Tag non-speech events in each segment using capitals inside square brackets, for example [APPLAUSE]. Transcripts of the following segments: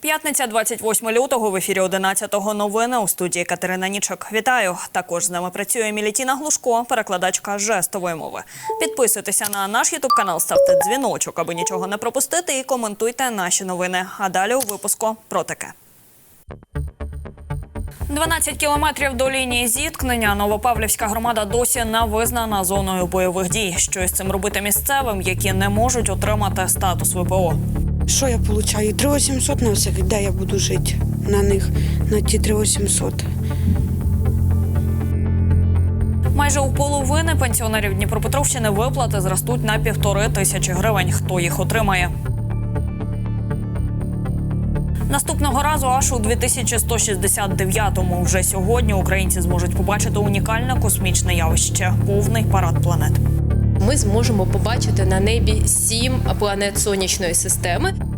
П'ятниця, 28 лютого, в ефірі 11-го новини у студії Катерина Нічок. Вітаю. Також з нами працює Мілітіна Глушко, перекладачка жестової мови. Підписуйтеся на наш ютуб канал, ставте дзвіночок, аби нічого не пропустити, і коментуйте наші новини. А далі у випуску про таке. 12 кілометрів до лінії зіткнення Новопавлівська громада досі не визнана зоною бойових дій. Що із цим робити місцевим, які не можуть отримати статус ВПО? Що я получаю? 3800 на всяких, де я буду жити на них, на ті 3800. Майже у половини пенсіонерів Дніпропетровщини виплати зростуть на півтори тисячі гривень. Хто їх отримає? Наступного разу аж у 2169-му. Вже сьогодні українці зможуть побачити унікальне космічне явище повний парад планет. ми зможемо побачити на небі сім планет сонячної системи.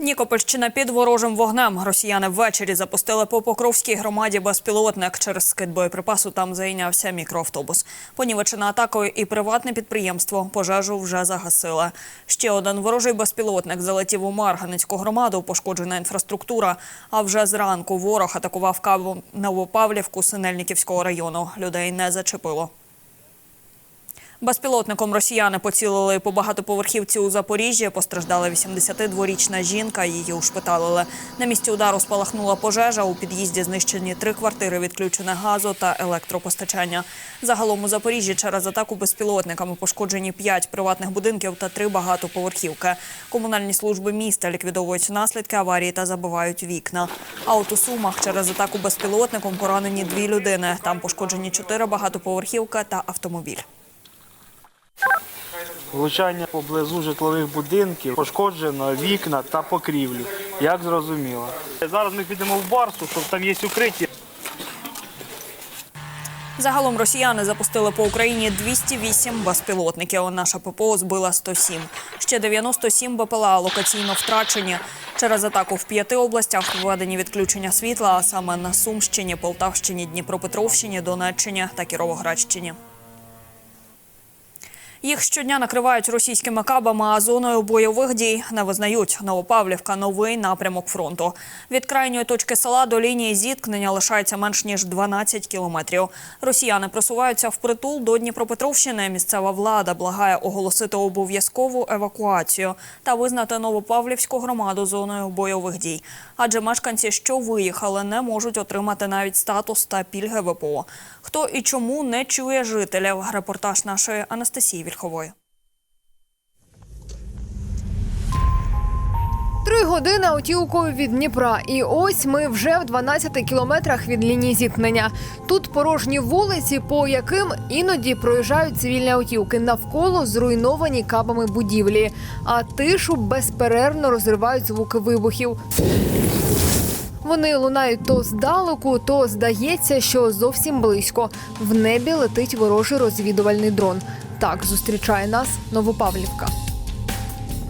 Нікопольщина під ворожим вогнем. Росіяни ввечері запустили по Покровській громаді безпілотник. Через скид боєприпасу там зайнявся мікроавтобус. Понівечена атакою і приватне підприємство. Пожежу вже загасили. Ще один ворожий безпілотник залетів у Марганецьку громаду. Пошкоджена інфраструктура. А вже зранку ворог атакував каву Новопавлівку Синельниківського району. Людей не зачепило. Безпілотником росіяни поцілили по багатоповерхівці у Запоріжжі. Постраждала 82-річна жінка. Її ушпиталили. На місці удару спалахнула пожежа. У під'їзді знищені три квартири, відключене газу та електропостачання. Загалом у Запоріжжі через атаку безпілотниками пошкоджені п'ять приватних будинків та три багатоповерхівки. Комунальні служби міста ліквідовують наслідки аварії та забивають вікна. А от у Сумах через атаку безпілотником поранені дві людини. Там пошкоджені чотири багатоповерхівки та автомобіль. Влучання поблизу житлових будинків, пошкоджено вікна та покрівлі. Як зрозуміло. Зараз ми підемо в Барсу, щоб там є укриття. Загалом росіяни запустили по Україні 208 безпілотників. Наша ППО збила 107. Ще 97 БПЛА локаційно втрачені. Через атаку в п'яти областях введені відключення світла, а саме на Сумщині, Полтавщині, Дніпропетровщині, Донеччині та Кіровоградщині. Їх щодня накривають російськими кабами, а зоною бойових дій не визнають. Новопавлівка – новий напрямок фронту. Від крайньої точки села до лінії зіткнення лишається менш ніж 12 кілометрів. Росіяни просуваються впритул до Дніпропетровщини. Місцева влада благає оголосити обов'язкову евакуацію та визнати Новопавлівську громаду зоною бойових дій. Адже мешканці, що виїхали, не можуть отримати навіть статус та пільги ВПО. Хто і чому не чує жителів? Репортаж нашої Анастасії Вільхової. Три години автівкою від Дніпра, і ось ми вже в 12 кілометрах від лінії зіткнення. Тут порожні вулиці, по яким іноді проїжджають цивільні автівки навколо зруйновані кабами будівлі. А тишу безперервно розривають звуки вибухів. Вони лунають то здалеку, то здається, що зовсім близько. В небі летить ворожий розвідувальний дрон. Так зустрічає нас Новопавлівка.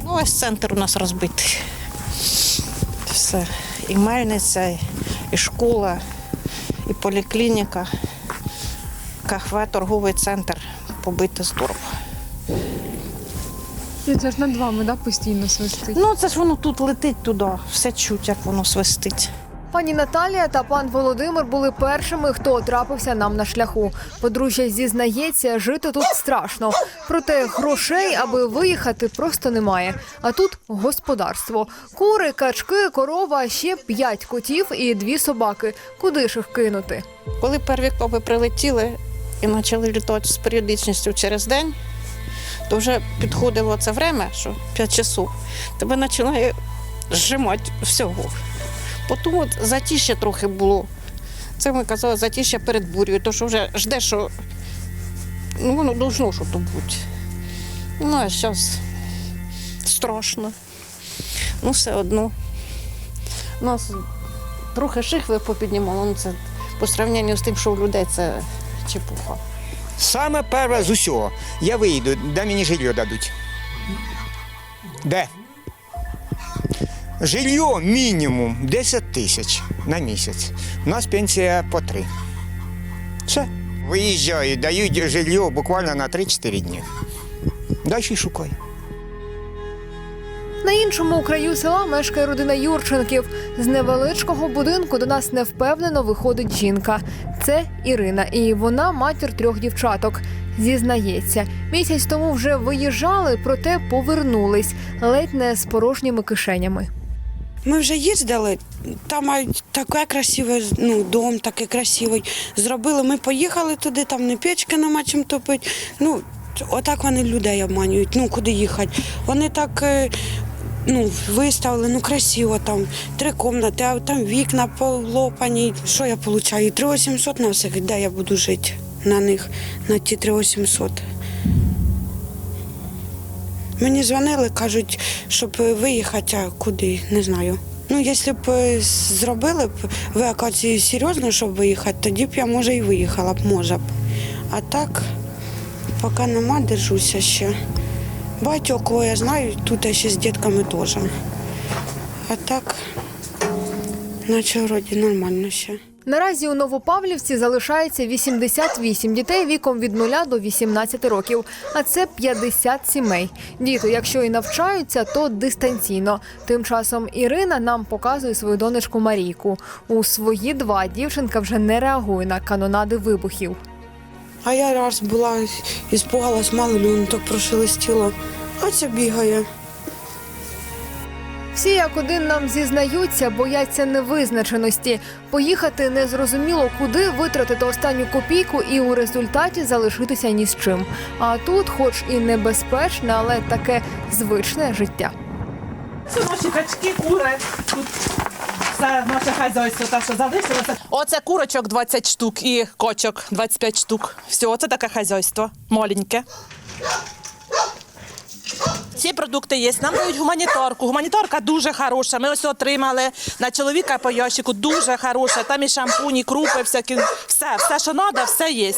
Ну, ось центр у нас розбитий. Все. І мельниця, і школа, і поліклініка, кафе, торговий центр побито здорово. І це ж над вами да, постійно свистить. Ну, це ж воно тут летить туди, все чуть, як воно свистить. Пані Наталія та пан Володимир були першими, хто трапився нам на шляху. Подружжя зізнається, жити тут страшно. Проте грошей, аби виїхати, просто немає. А тут господарство: кури, качки, корова, ще п'ять котів і дві собаки. Куди ж їх кинути? Коли перві коби прилетіли і почали літати з періодичністю через день, то вже підходило це время, що 5 часов, тебе починає зжимати всього. Потім от затіще трохи було. Це ми казали затіще перед бурею, то що вже жде, що ну, воно должно що то бути. Ну, а зараз страшно. Ну, все одно. У нас трохи шихви попіднімало, ну це по сравненню з тим, що у людей це чепуха. Саме перше з усього. Я вийду, де мені жилье дадуть. Де? Жилье мінімум 10 тисяч на місяць. У нас пенсія по 3. Все. Виїжджаю, дають жилье буквально на 3-4 дні. Далі шукай. На іншому краю села мешкає родина Юрченків. З невеличкого будинку до нас невпевнено виходить жінка. Це Ірина, і вона матір трьох дівчаток. Зізнається, місяць тому вже виїжджали, проте повернулись ледь не з порожніми кишенями. Ми вже їздили, там мають таке красиве ну, дом, такий красивий. Зробили. Ми поїхали туди, там не печки нема чим топити. Ну, отак вони людей обманюють. Ну, куди їхати. Вони так. е, Ну, виставили, ну красиво там, три кімнати, а там вікна полопані. Що я отримую? 3800 на всіх, де я буду жити на них, на ті 3800. Мені дзвонили, кажуть, щоб виїхати, куди, не знаю. Ну, якщо б е, зробили б евакуацію серйозно, щоб виїхати, тоді б я, може, і виїхала б, може б. А так, поки нема, держуся ще. Багатьох, кого я знаю, тут я ще з дітками теж. А так, наче вроді нормально ще. Наразі у Новопавлівці залишається 88 дітей віком від 0 до 18 років, а це 50 сімей. Діти, якщо і навчаються, то дистанційно. Тим часом Ірина нам показує свою донечку Марійку. У свої два дівчинка вже не реагує на канонади вибухів. А я раз була, іспугалась, мало ли, воно так прошелестіло. А це бігає. Всі як один нам зізнаються, бояться невизначеності. Поїхати незрозуміло куди, витратити останню копійку і у результаті залишитися ні з чим. А тут, хоч і небезпечне, але таке звичне життя. Це наші качки, кури. Тут все наше хазяйство, те, що залишилося. Оце курочок 20 штук і кочок 25 штук. Все, це таке хазяйство. Маленьке. Всі продукти є. Нам дають гуманітарку. Гуманітарка дуже хороша. Ми ось отримали на чоловіка по ящику. Дуже хороша. Там і шампуні, крупи, всякі, все, все, що треба, все є.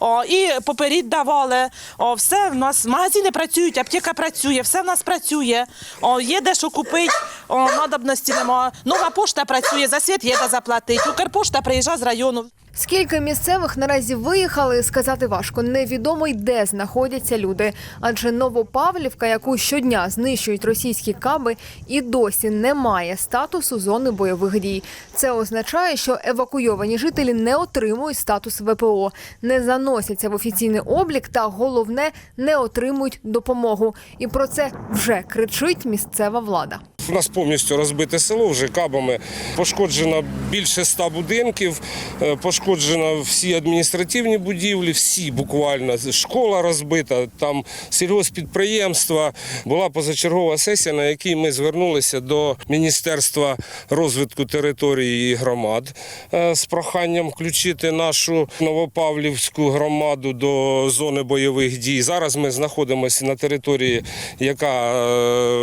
О, і поперед давали. О, все в нас магазини працюють, аптека працює, все в нас працює. О, є де що купити, о, надобності нема. Нова пошта працює, за світ є де заплатити. Укрпошта приїжджає з району. Скільки місцевих наразі виїхали, сказати важко. Невідомо й де знаходяться люди. Адже Новопавлівка, яку щодня знищують російські каби, і досі не має статусу зони бойових дій. Це означає, що евакуйовані жителі не отримують статус ВПО, не заносяться в офіційний облік та головне не отримують допомогу. І про це вже кричить місцева влада. У нас повністю розбите село вже кабами. Пошкоджено більше ста будинків, е, пошкоджено всі адміністративні будівлі, всі буквально. Школа розбита, там сільгоспідприємства. Була позачергова сесія, на якій ми звернулися до Міністерства розвитку території і громад е, з проханням включити нашу Новопавлівську громаду до зони бойових дій. Зараз ми знаходимося на території, яка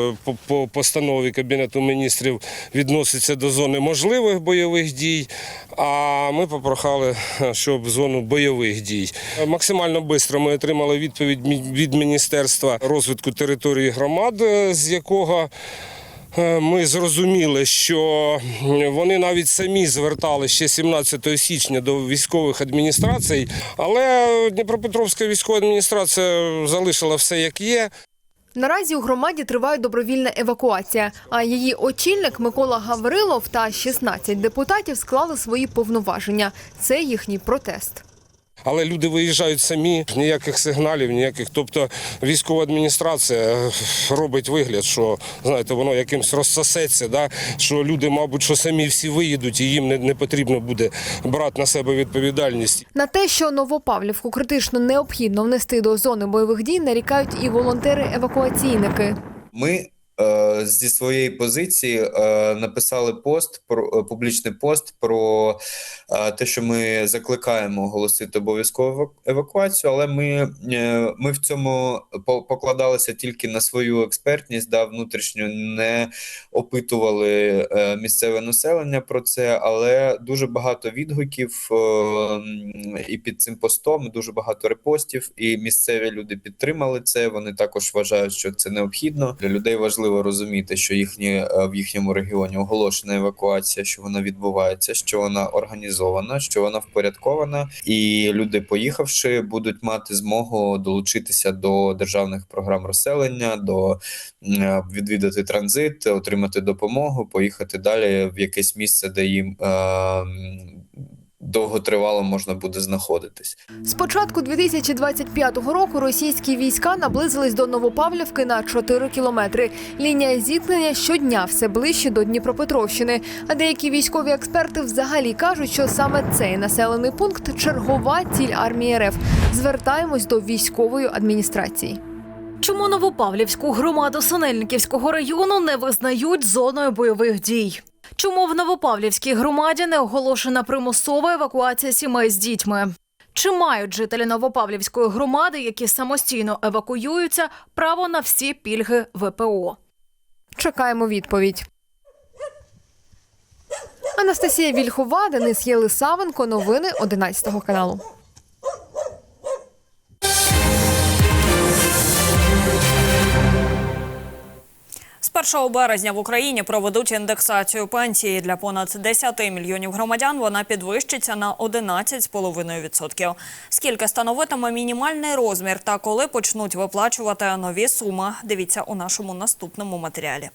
е, по- по постанові Кабінету міністрів відноситься до зони можливих бойових дій. А ми попрохали, е, щоб зону бойових дій. Максимально швидко ми отримали відповідь від Міністерства розвитку території громад, е, з якого Е, Ми зрозуміли, що вони навіть самі звертали ще 17 січня до військових адміністрацій, але Дніпропетровська військова адміністрація залишила все як є. Наразі у громаді триває добровільна евакуація. А її очільник Микола Гаврилов та 16 депутатів склали свої повноваження. Це їхній протест. Але люди виїжджають самі, ніяких сигналів, ніяких. Тобто військова адміністрація е, робить вигляд, що знаєте, воно якимось розсосеться, да? що люди, мабуть, що самі всі виїдуть, і їм не, не потрібно буде брати на себе відповідальність. На те, що Новопавлівку критично необхідно внести до зони бойових дій, нарікають і волонтери-евакуаційники. Ми зі своєї позиції е, написали пост про е, публічний пост про е, те, що ми закликаємо оголосити обов'язкову евакуацію, але ми, е, ми в цьому покладалися тільки на свою експертність, да, внутрішню не опитували е, місцеве населення про це, але дуже багато відгуків е, і під цим постом дуже багато репостів, і місцеві люди підтримали це. Вони також вважають, що це необхідно. Для людей важливо важливо розуміти, що їхні е, в їхньому регіоні оголошена евакуація, що вона відбувається, що вона організована, що вона впорядкована, і люди, поїхавши, будуть мати змогу долучитися до державних програм розселення, до е, відвідати транзит, отримати допомогу, поїхати далі в якесь місце, де їм е, довготривало можна буде знаходитись. З початку 2025 року російські війська наблизились до Новопавлівки на 4 кілометри. Лінія зіткнення щодня все ближче до Дніпропетровщини. А деякі військові експерти взагалі кажуть, що саме цей населений пункт чергова ціль армії РФ. Звертаємось до військової адміністрації. Чому Новопавлівську громаду Синельниківського району не визнають зоною бойових дій? Чому в Новопавлівській громаді не оголошена примусова евакуація сімей з дітьми? Чи мають жителі Новопавлівської громади, які самостійно евакуюються, право на всі пільги ВПО? Чекаємо відповідь. Анастасія Вільхова, Денис Єлисавенко. Новини 11 каналу. З 1 березня в Україні проведуть індексацію пенсії для понад 10 мільйонів громадян. Вона підвищиться на 11,5%. Скільки становитиме мінімальний розмір та коли почнуть виплачувати нові суми? Дивіться у нашому наступному матеріалі.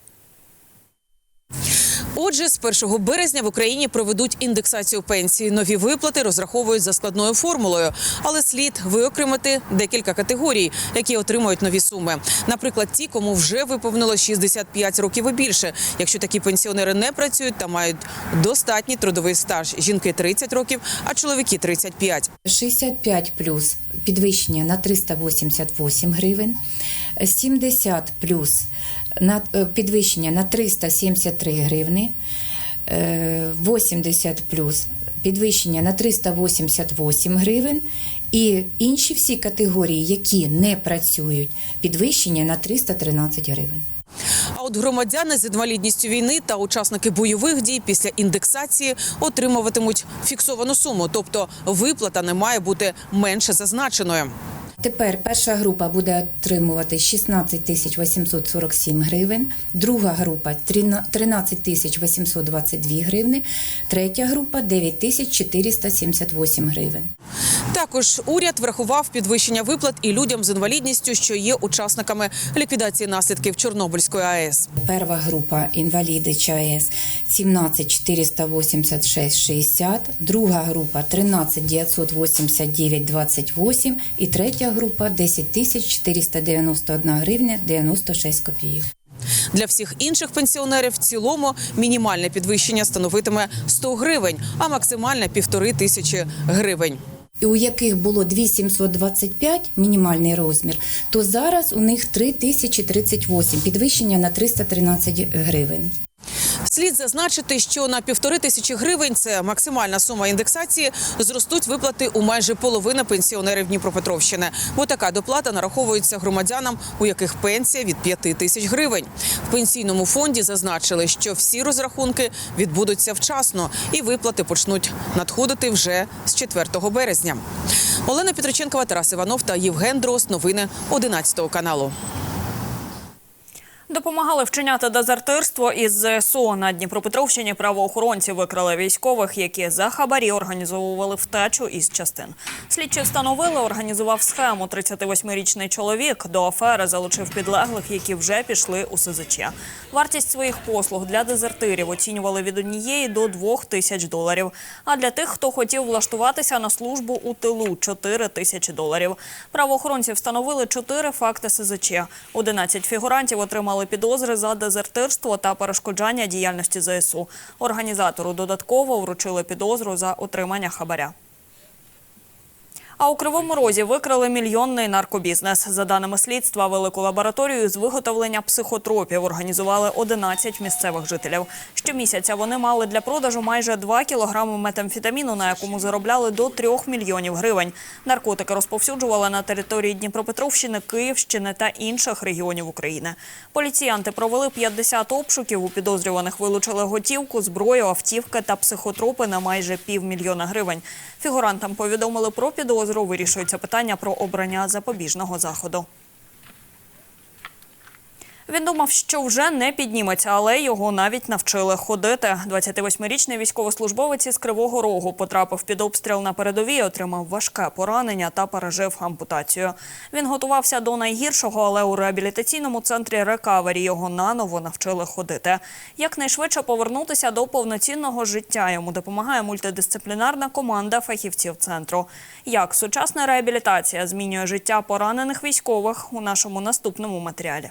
Отже, з 1 березня в Україні проведуть індексацію пенсії. Нові виплати розраховують за складною формулою, але слід виокремити декілька категорій, які отримують нові суми. Наприклад, ті, кому вже виповнило 65 років і більше. Якщо такі пенсіонери не працюють та мають достатній трудовий стаж. Жінки 30 років, а чоловіки 35. 65 плюс підвищення на 388 гривень, 70 плюс на е, підвищення на 373 гривни, е, 80 плюс підвищення на 388 гривень. І інші всі категорії, які не працюють, підвищення на 313 гривень. А от громадяни з інвалідністю війни та учасники бойових дій після індексації отримуватимуть фіксовану суму, тобто виплата не має бути менше зазначеною. Тепер перша група буде отримувати 16 тисяч 847 гривень, друга група 13 тисяч 822 гривни, третя група 9 тисяч 478 гривень. Також уряд врахував підвищення виплат і людям з інвалідністю, що є учасниками ліквідації наслідків Чорнобильської АЕС. Перша група інваліди ЧАЕС 17 486 60, друга група 13 989 28 і третя група 10 тисяч 491 гривня 96 копійок. Для всіх інших пенсіонерів в цілому мінімальне підвищення становитиме 100 гривень, а максимальне – півтори тисячі гривень. І у яких було 2725 мінімальний розмір, то зараз у них 3038, підвищення на 313 гривень. Слід зазначити, що на півтори тисячі гривень це максимальна сума індексації. Зростуть виплати у майже половини пенсіонерів Дніпропетровщини, бо така доплата нараховується громадянам, у яких пенсія від п'яти тисяч гривень. В пенсійному фонді зазначили, що всі розрахунки відбудуться вчасно, і виплати почнуть надходити вже з 4 березня. Олена Петриченкова, Тарас Іванов та Євген Дрозд. Новини 11 каналу. Допомагали вчиняти дезертирство із ЗСУ. На Дніпропетровщині правоохоронці викрали військових, які за хабарі організовували втечу із частин. Слідчі встановили, організував схему 38-річний чоловік. До афери залучив підлеглих, які вже пішли у СЗЧ. Вартість своїх послуг для дезертирів оцінювали від однієї до двох тисяч доларів. А для тих, хто хотів влаштуватися на службу у тилу – 4 тисячі доларів. Правоохоронці встановили чотири факти СЗЧ. 11 фігурантів отримали підозри за дезертирство та перешкоджання діяльності ЗСУ. Організатору додатково вручили підозру за отримання хабаря. А у Кривому Розі викрили мільйонний наркобізнес. За даними слідства, велику лабораторію з виготовлення психотропів організували 11 місцевих жителів. Щомісяця вони мали для продажу майже 2 кілограми метамфетаміну, на якому заробляли до 3 мільйонів гривень. Наркотики розповсюджували на території Дніпропетровщини, Київщини та інших регіонів України. Поліціянти провели 50 обшуків. У підозрюваних вилучили готівку, зброю, автівки та психотропи на майже півмільйона гривень. Фігурантам повідомили про підозру. Вирішується питання про обрання запобіжного заходу. Він думав, що вже не підніметься, але його навіть навчили ходити. 28-річний військовослужбовець із Кривого Рогу потрапив під обстріл на передовій, отримав важке поранення та пережив ампутацію. Він готувався до найгіршого, але у реабілітаційному центрі рекавері його наново навчили ходити. Якнайшвидше повернутися до повноцінного життя йому допомагає мультидисциплінарна команда фахівців центру. Як сучасна реабілітація змінює життя поранених військових у нашому наступному матеріалі.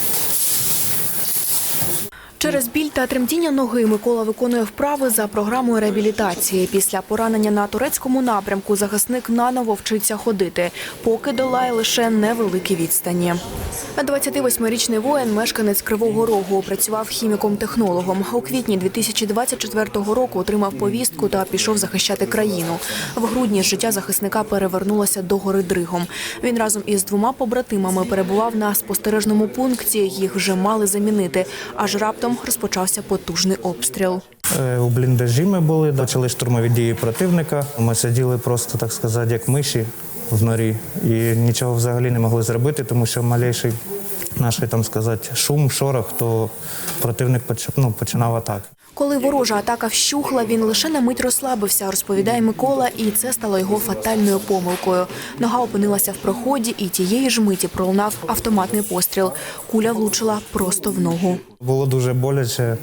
Через біль та тремтіння ноги Микола виконує вправи за програмою реабілітації. Після поранення на турецькому напрямку захисник наново вчиться ходити, поки долає лише невеликі відстані. 28-річний воїн, мешканець Кривого Рогу, працював хіміком-технологом. У квітні 2024 року отримав повістку та пішов захищати країну. В грудні життя захисника перевернулося до гори Дригом. Він разом із двома побратимами перебував на спостережному пункті. Їх вже мали замінити. Аж раптом розпочався потужний обстріл. Е, У бліндажі ми були, почали штурмові дії противника. Ми сиділи просто, так сказати, як миші в норі і нічого взагалі не могли зробити, тому що малейший наш, там сказати, шум, шорох, то противник ну, починав атаку. Коли ворожа атака вщухла, він лише на мить розслабився, розповідає Микола, і це стало його фатальною помилкою. Нога опинилася в проході, і тієї ж миті пролунав автоматний постріл. Куля влучила просто в ногу. Було дуже боляче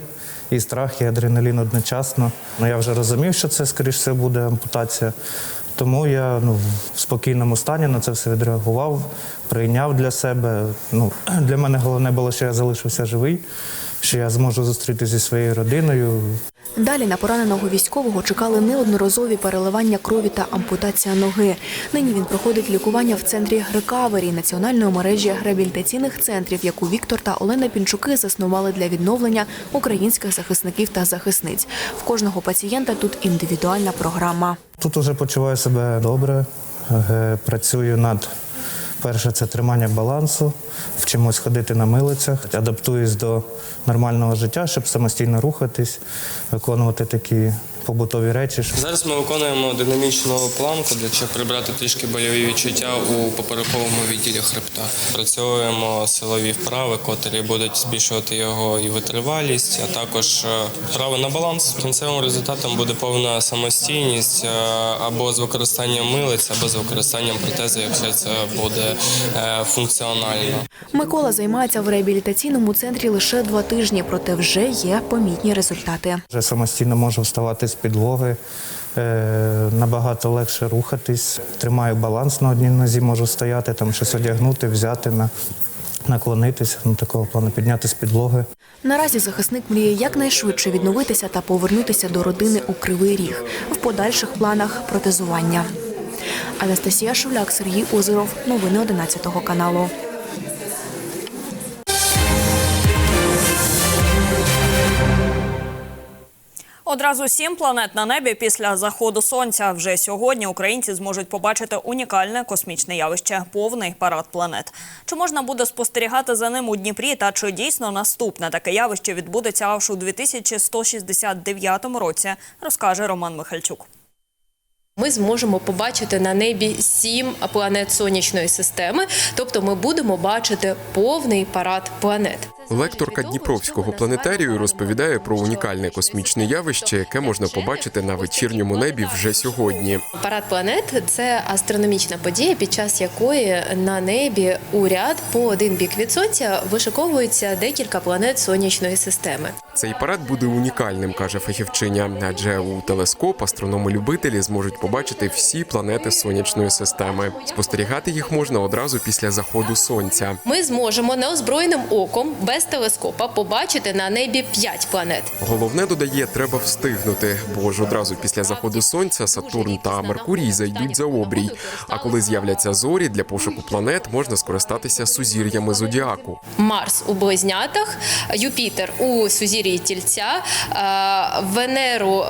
і страх, і адреналін одночасно. Ну, я вже розумів, що це, скоріш все, буде ампутація. Тому я ну, в спокійному стані на це все відреагував, прийняв для себе. Ну, [CLEARS THROAT] для мене головне було, що я залишився живий, що я зможу зустрітися зі своєю родиною. Далі на пораненого військового чекали неодноразові переливання крові та ампутація ноги. Нині він проходить лікування в центрі рекавері національної мережі реабілітаційних центрів, яку Віктор та Олена Пінчуки заснували для відновлення українських захисників та захисниць. В кожного пацієнта тут індивідуальна програма. Тут уже почуваю себе добре, е, працюю над перше це тримання балансу, вчимось ходити на милицях, адаптуюсь до нормального життя, щоб самостійно рухатись, виконувати такі побутові речі. Зараз ми виконуємо динамічну планку, для щоб прибрати трішки больові відчуття у поперековому відділі хребта. Працюємо силові вправи, котрі будуть збільшувати його і витривалість, а також е, вправи на баланс. Кінцевим результатом буде повна самостійність е, або з використанням милиць, або з використанням протези, якщо це буде е, функціонально. Микола займається в реабілітаційному центрі лише два тижні, проте вже є помітні результати. Вже самостійно можу вставати з підлоги, е, набагато легше рухатись. Тримаю баланс на одній нозі, можу стояти, там щось одягнути, взяти, на, наклонитися, ну такого плану, підняти з підлоги. Наразі захисник мріє якнайшвидше відновитися та повернутися до родини у Кривий Ріг. В подальших планах протезування. Анастасія Шуляк, Сергій Озеров. Новини 11 каналу. Одразу сім планет на небі після заходу сонця. Вже сьогодні українці зможуть побачити унікальне космічне явище повний парад планет. Чи можна буде спостерігати за ним у Дніпрі? Та чи дійсно наступне таке явище відбудеться аж у 2169 році? Розкаже Роман Михальчук. Ми зможемо побачити на небі сім планет сонячної системи, тобто ми будемо бачити повний парад планет. Лекторка Дніпровського планетарію розповідає про унікальне космічне явище, яке можна побачити на вечірньому небі вже сьогодні. Парад планет це астрономічна подія, під час якої на небі у ряд по один бік від сонця вишиковуються декілька планет сонячної системи. Цей парад буде унікальним, каже фахівчиня, адже у телескоп астрономи-любителі зможуть побачити всі планети сонячної системи. Спостерігати їх можна одразу після заходу сонця. Ми зможемо неозброєним оком без телескопа побачити на небі п'ять планет. Головне додає, треба встигнути, бо ж одразу після заходу сонця Сатурн та Меркурій зайдуть за обрій. А коли з'являться зорі для пошуку планет, можна скористатися сузір'ями зодіаку. Марс у близнятах, Юпітер у сузір'ї тільця, е, Венеру е,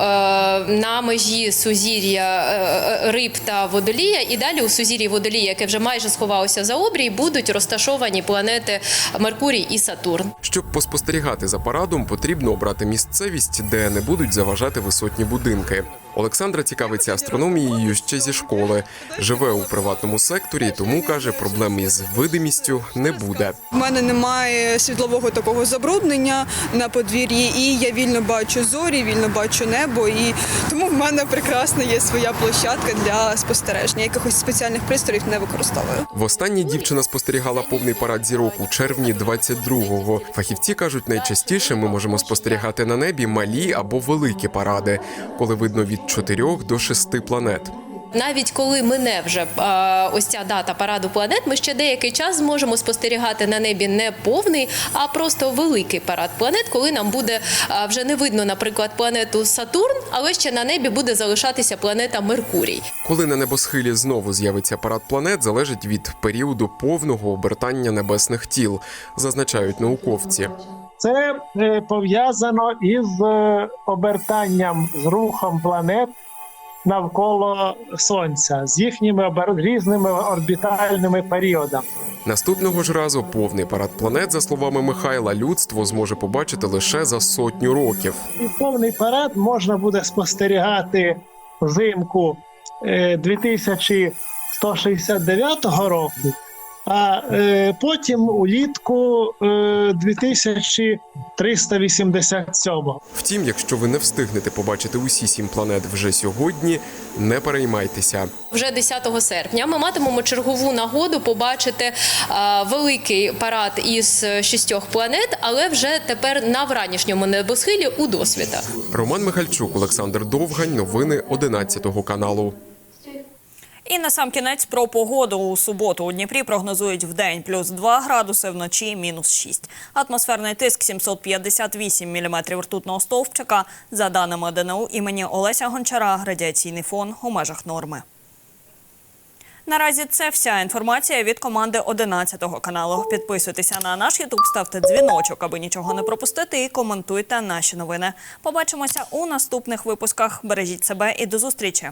на межі сузір'я е, риб та водолія, і далі у сузір'ї водолія, яке вже майже сховалося за обрій, будуть розташовані планети Меркурій і Сатурн. Сатурн. Щоб поспостерігати за парадом, потрібно обрати місцевість, де не будуть заважати висотні будинки. Олександра цікавиться астрономією ще зі школи. Живе у приватному секторі, тому каже, проблем із видимістю не буде. У мене немає світлового такого забруднення на подвір'ї, і я вільно бачу зорі, вільно бачу небо. І тому в мене прекрасна є своя площадка для спостереження. Якихось спеціальних пристроїв не використовую. Востаннє дівчина спостерігала повний парад зірок у червні 22-го. Фахівці кажуть, найчастіше ми можемо спостерігати на небі малі або великі паради, коли видно від 4 до 6 планет. Навіть коли мине вже е, ось ця дата параду планет, ми ще деякий час зможемо спостерігати на небі не повний, а просто великий парад планет, коли нам буде е, вже не видно, наприклад, планету Сатурн, але ще на небі буде залишатися планета Меркурій. Коли на небосхилі знову з'явиться парад планет, залежить від періоду повного обертання небесних тіл, зазначають науковці. Це е, пов'язано із е, обертанням з рухом планет навколо Сонця, з їхніми різними орбітальними періодами. Наступного ж разу повний парад планет, за словами Михайла, людство зможе побачити лише за сотню років. І повний парад можна буде спостерігати взимку е, 2169 року, а е, потім улітку е, 2387. Втім, якщо ви не встигнете побачити усі сім планет вже сьогодні, не переймайтеся. Вже 10 серпня ми матимемо чергову нагоду побачити е, великий парад із шістьох планет, але вже тепер на вранішньому небосхилі у досвіта. Роман Михальчук, Олександр Довгань, новини 11 каналу. І на сам кінець про погоду у суботу у Дніпрі прогнозують в день плюс 2 градуси, вночі мінус 6. Атмосферний тиск 758 міліметрів ртутного стовпчика. За даними ДНУ імені Олеся Гончара, радіаційний фон у межах норми. Наразі це вся інформація від команди 11 каналу. Підписуйтеся на наш Ютуб, ставте дзвіночок, аби нічого не пропустити, і коментуйте наші новини. Побачимося у наступних випусках. Бережіть себе і до зустрічі.